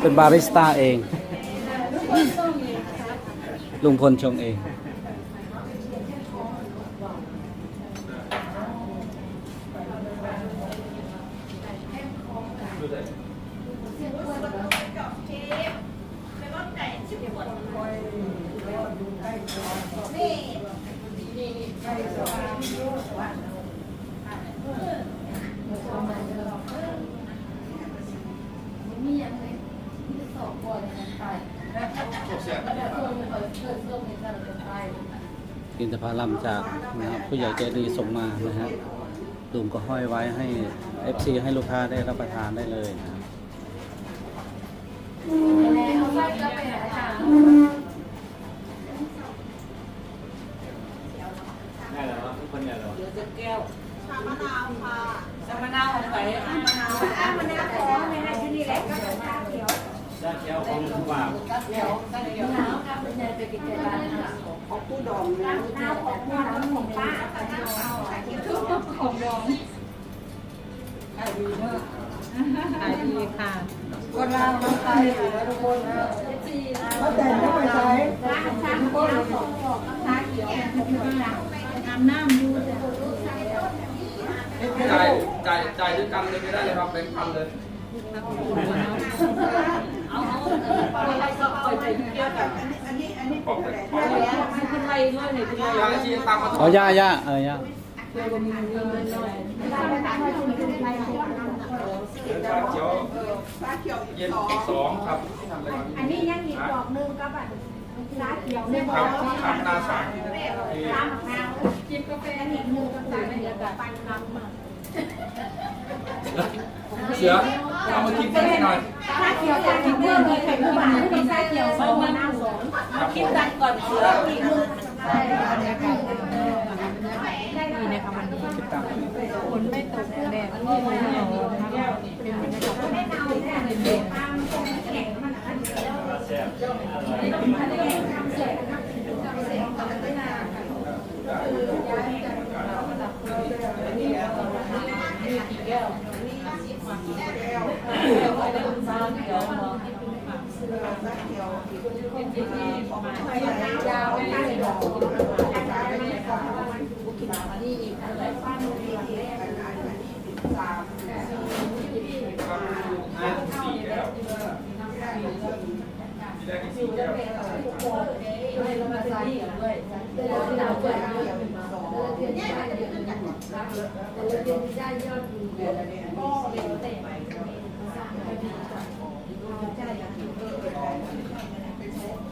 เป็นบาริสต้าเอง ลุงพลชงเอง อินทผลัมจากนะครับผู้ใหญ่ใจดีส่งมานะฮะลุงก็ห้อยไว้ให้ FC ให้ลูกค้าได้รับประทานได้เลยนะครับ ได้แล้วทุกคนได้แล้ว ชามะนาวค่ะ ได้เที่ยวของผู้บ่าวของผู้ดองนะขายดีค่ะคนเราน้องไทยอยู่แล้วทุกคนนะเขาแต่งไม่ไปใช้น้ำน้ำดูแต่จ่ายจ่ายจ่ายด้วยกันเลยไม่ได้เลยครับแบงค์พันเลย เอันนี้อันนี้เป็นอะไรยาชีตามมาอ๋อย่าย่าเออย่าเขียวฟ้าเขียวเย็นสองสองครับ อันนี้ยังอีกดอกนึงกับอันสาเขียวเนี่ยบคอรับกครับนาสามสามมะนาจิบกาแฟอีกหนึ่งกับสามเดียวกับปันน้ำมา เสือเอามาคิดกันหน่อยสาเขียวจากที่เมื่อมีไข่มุกหวานมีสาเขียวสองมะนาวสองครับผมตัดก่อนเสืออีกหนึ่งใช่ค่ะนี่นะคะมันฝนไม่ตกแดดไม่ร้อนนะคะเป็นบรรยากาศที่ไม่เอาเนี่ยเด็กตามตรงแข็งมันอั นเดียวอันนี้ทำเสร็จนะคะเสร็จต่อไปนานค่ะยาวไม่ได้ดอกสามครับอ่าสี่แก้วที่แรกอีกสี่แก้ว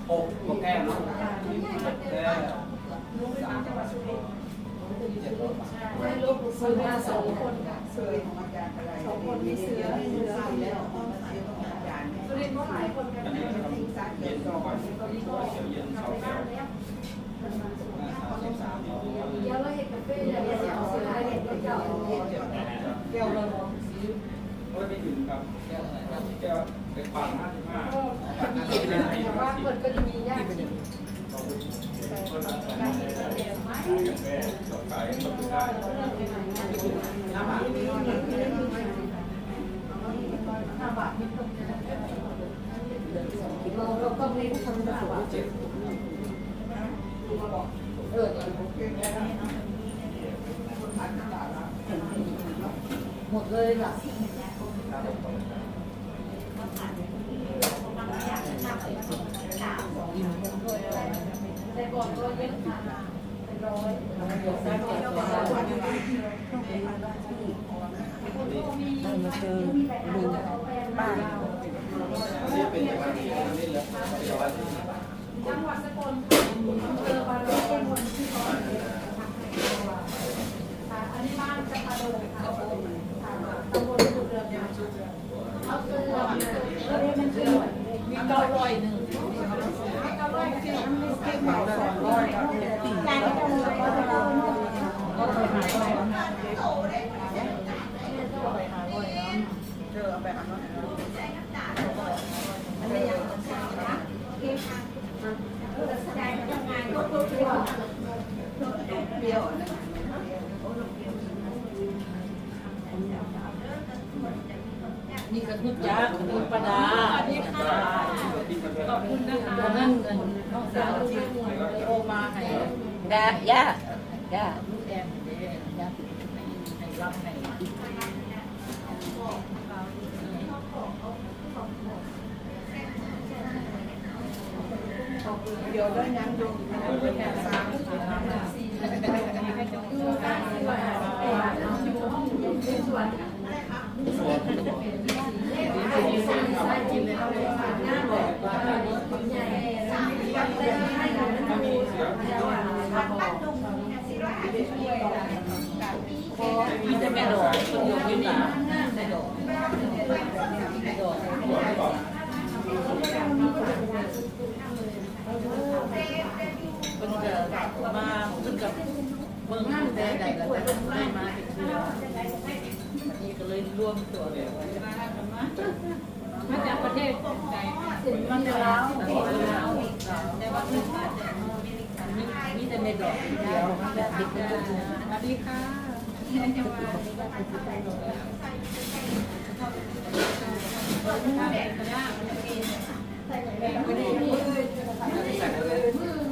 โอ้โหแก้มเนาะซื้อมาสองคนค่ะเสือของอาจารย์อะไรสองคนมีเสือมีเสือแล้วห้องเสือของอาจารย์สุรินทร์ว่าหลายคนกันนะทิ้งสาเขีเย็ยวนสองก่อนเขียวเย็นสองแก้วเดี๋ยวเราเห็นกาแฟเดี๋ยวเราเอาเสือเห็นก็เจาะแก้วละก็ไม่ถึงครับแก้วแก้วเป็นปั่นครับห้าให้ห้าสิบก็จะมีญาติกาแฟสดขายหมดไราก็เน้นทำแบบว่าเจ็ด หมดเลยแบบ แต่ก่อนก็เยอะค่ะเป็นร้อย เออ มาเจอลุงป้านี่เป็นจังหวัดที่นี่เหรองหวัดที่จังหวัดสกลอำเภอบาลคนที่เขาค่อันนี้บ้านจะพาโดค่ะตำบลสุดเรืองเอาเกลือเออมันคือมีเก้าร้อยหนึ่งเก้าร้อยคือน้ำมันเก็บเหมาสองไปเลยก็ไปหาร้อย เจอแบบ นั้นอันนี้ยังนะเก็บเออแสดงทำงาก็ตัวตัวเปรี้ยวนะนี่ก็คือจ้าคุณประดาสวัสดีค่ะขอบคุณนะคะนั่นเงินน้องสาวที่โอมาให้ดาย่าย่าลูกแอมเดย่าให้รับให้ เดี๋ยวได้ยังอยู่เป็นแสามคือบ้านที่ว่าอยู่ห้องอยู่ในสวนค่ะกินเลยเอาเลยค่ะหน้าบอกว่าใหญ่ยังได้ให้เราได้ดูแล้วอะบ้านดุงสี่ร้อยห้าสิบช่วย มีแต่แม่ดอกคนอยู่ที่นี่แม่ดอกแม่ดอกเพิ่นก็มาเพิ่นก็เบิ่ง แต่ใดแล้วไม่มาเป็นเทื่อวันนี้ก็เลยร่วมตัวกันไว้มาจากประเทศใดมันจะล้วแต่ว่าเพิ่นมาแต่มีแต่แม่ดอกเดียวแบบเด็กๆสวัสดีค่ะถ้าเขียวถ้ามาสามสองกระจายเงินไปแล้วสองเรามีมันมีเรามีไม่ได้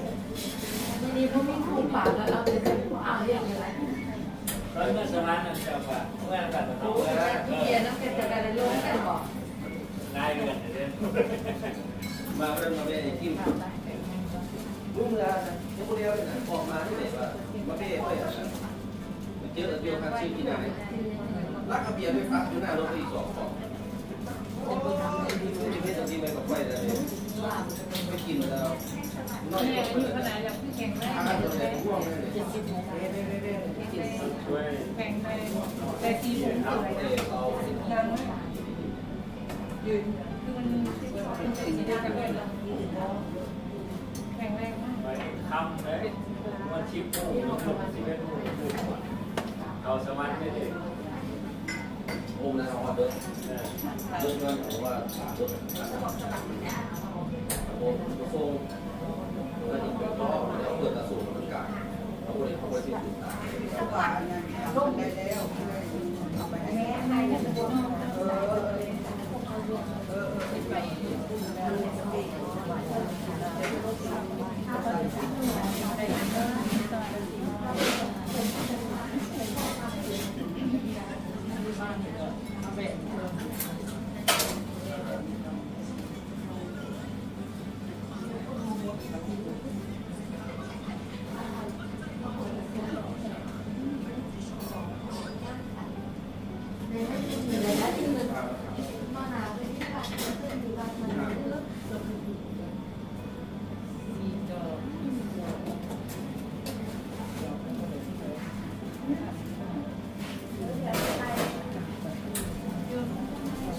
อนี่พวกมีคู่ปากแล้วเอาไปเป็นอาอย่างไรแล้วเมื่อสมัยนั้นจะว่าเมื่อกันเราเออพี่เกียร์น้เป็นอะไรลงกันบอกนายเดือนเดือนมาเริ่มมาเป็นกินรุ่งแล้วนะยังคนเดียวนะออกมาที่ไหนว่ามาเบ้เบ้เจอเดียวกันชื่อที่ไหนรักกระเบียร์ไม่ฟักอยู่หน้ารถอีกสองสองไม่ได้ที่ไม่กับไปเลย ไม่กินแล้วน้อยเนี่ยก็อายุเปิดขนาดแบบแข็งแรงอาหารตัวไหนร่วงเลยช่วยแข็งแรงแต่สีผมสวยเออเอาดังยืนคือมันเป็นสีเดียวกันเลยแข็งแรงมากไปทำเลยว่าชิปโอ้ชิปเป็นเขาสมัครไม่ได้โอมนะเอาเดินเดินกันผมว่าเดินโอมกระโปรงแล้วอีกเป็นล้อแล้วเปิดตะสูงมันกาเอาไปเอาไปที่จุดตาสว่างนะลงได้วเอาไปให้แม่เออเออ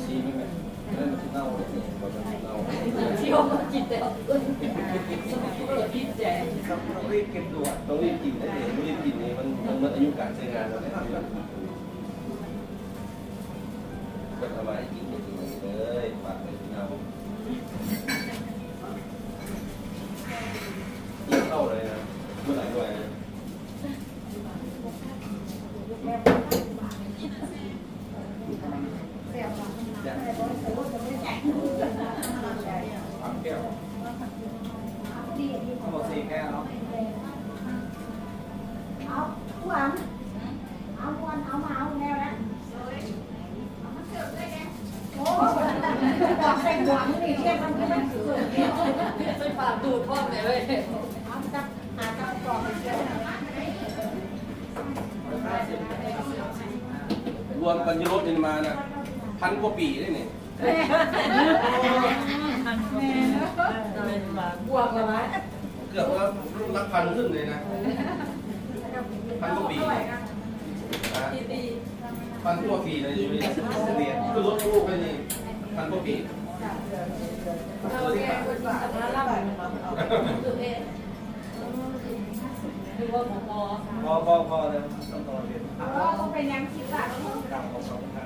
ซีไม่เป็นนั่นมันเน่าเลยมันเน่า เที่ยวมากินแต่เออพิษแจง ต้องรีบเก็บตัวต้องรีบกินได้เลยไม่รีบกินนี่มันมัน มันอายุการใช้งานเราได้ทำแบบก็ทำไมกินไม่กินเลยปากเลยเน่ากินเข้าเลยนะเมื่อไหร่ด้วยนะ เสียบ อยาก สามแก้วทั้งหมดสี่แก้วเนาะ เอาผู้หวังเอาวันเอามาเอาแนวนะโอ้บอกใส่หวังนี่เรียกมันก็ไม่สวย ไปฝากดูดพ่อเลยเว้ย เอาจับหาจับกล่องไปเชื่อ รวมกันยรถนี่มานะพันกว่าปีได้เนี่ยบวกกันไหมเกือบว่ารุ่นักพันขึ้นเลยนะ พันกว่าปีพันกว่าปีเลยอยู่นี่คือรถลูกเลยนี่พันกว่าปีเราแก้คนบ้า พระล่ำคือว่าผมอพอพอพอแล้วต้องต่อเรียนเอาก็เป็นยังคิดว่าครับขอบคุณครับ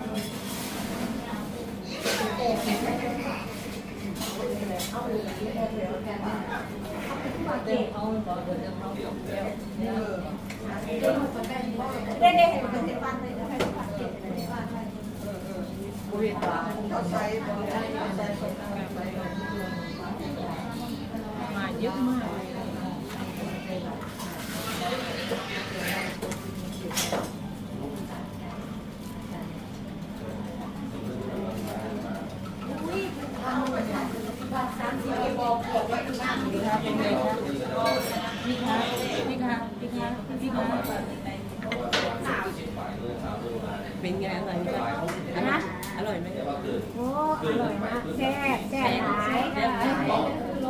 เด็กเอาต่อเดินเอาเดี๋ยวเดี๋ยวเดี๋ยวได้ได้เห็นเป็นบ้านเลยนะให้ผ่านเก็บในบ้านให้บุรีรัมย์เขาใช้ใช้ใช้มาเยอะมากพี่คะพี่คะพี่คะพี่คะเป็นไงอร่อยไหมนะอร่อยไหมว่าเกิดโอ้อร่อยมากแซ่บแซ่บหลาย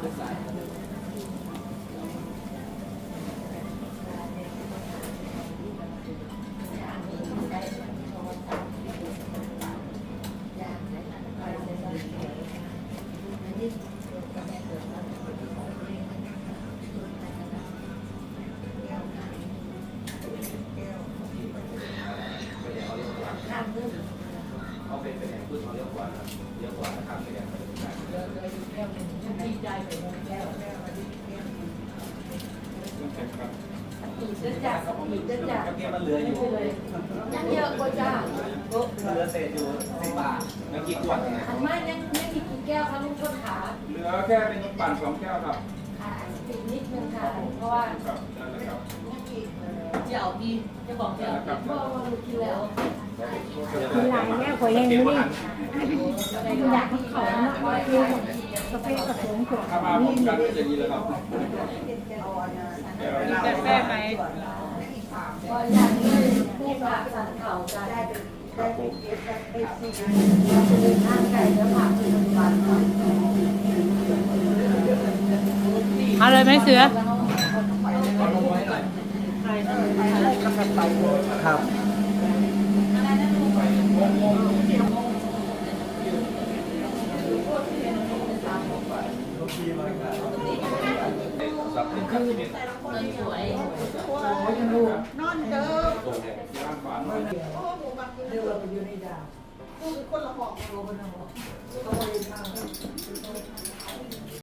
เข เป็นแหล่งพืชเขาเรียกว่าเรียกว่าทางเป็นแหล่งเป็นแหล่งดีใจไปหมดแล้วจะจัดจะจัดเมื่อกี้มันเหลืออยู่ยังเยอะกว่าจ้าเหลือเศษอยู่สิบบาทแล้วกี่ขวดนะอันไม่ยังไม่มีกี่แก้วคะลุงต้นขาเหลือแค่เป็นปั่นสองแก้วครับค่ะอีกนิดนึงค่ะเพราะว่าครับนั่นแหละครับเจ้าดีจะบอกเจ้าดีเพราะว่าลูกกินแล้ว มีหลายแนวกว่ายังนี่อยากให้เขาเนาะคือกาแฟกระผมขวดถ้ามาพร้อมกันก็จะดีแกาแฟไหมอยางนี้ผู้ฝากสั่งเขากันครับผมทานไก่แล้วผักคือปัจจุบันอาเลยไหมเสือครับเป็นครับเป็น สวย นอนเดิม ตรงเนี่ย ย่างฝานหน่อยโอ้หมูบักกินเดือดอยู่ในดาวคือคนละห้อง